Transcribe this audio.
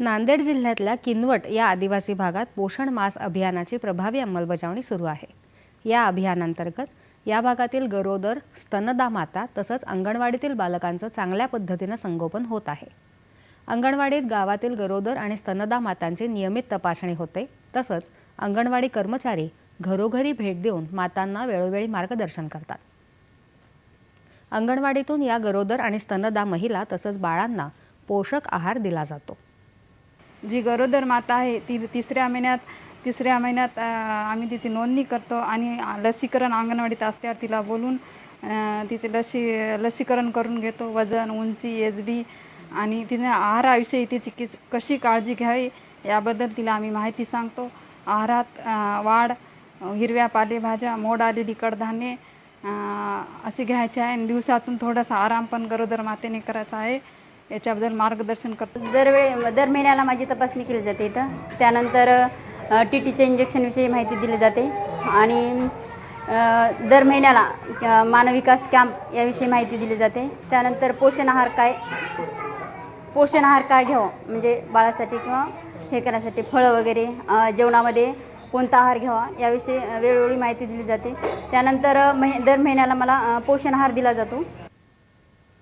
नांदेड जिल्ह्यातल्या किनवट या आदिवासी भागात पोषण मास अभियानाची प्रभावी अंमलबजावणी सुरू आहे. या अभियानांतर्गत या भागातील गरोदर स्तनदा माता तसंच अंगणवाडीतील बालकांचं चांगल्या पद्धतीनं संगोपन होत आहे. अंगणवाडीत गावातील गरोदर आणि स्तनदा मातांची नियमित तपासणी होते. तसंच अंगणवाडी कर्मचारी घरोघरी भेट देऊन मातांना वेळोवेळी मार्गदर्शन करतात. अंगणवाडीतून या गरोदर आणि स्तनदा महिला तसंच बाळांना पोषक आहार दिला जातो. जी गरोदर माता आहे ती तिसऱ्या महिन्यात तिसऱ्या महिन्यात आम्ही तिची नोंदणी करतो आणि लसीकरण अंगणवाडीत असल्यावर तिला बोलून तिचे लसी लसीकरण करून घेतो वजन उंची एच बी आणि तिने आहाराविषयी तिची किस कशी काळजी घ्यावी याबद्दल तिला आम्ही माहिती सांगतो. आहारात वाढ हिरव्या पालेभाज्या मोड आलेली कडधान्ये असे घ्यायचे आहे आणि दिवसातून थोडासा आराम पण गरोदर मातेने करायचा आहे. याच्याबद्दल मार्गदर्शन करतो. दरवेळी दर महिन्याला माझी तपासणी केली जाते इथं. त्यानंतर टी टीच्या इंजेक्शनविषयी माहिती दिली जाते. आणि दर महिन्याला मानविकास कॅम्प याविषयी माहिती दिली जाते. त्यानंतर पोषण आहार काय पोषण आहार काय घ्यावं म्हणजे बाळासाठी किंवा हे करण्यासाठी फळं वगैरे जेवणामध्ये कोणता आहार घ्यावा याविषयी वेळोवेळी माहिती दिली जाते. त्यानंतर महि दर महिन्याला मला पोषण आहार दिला जातो.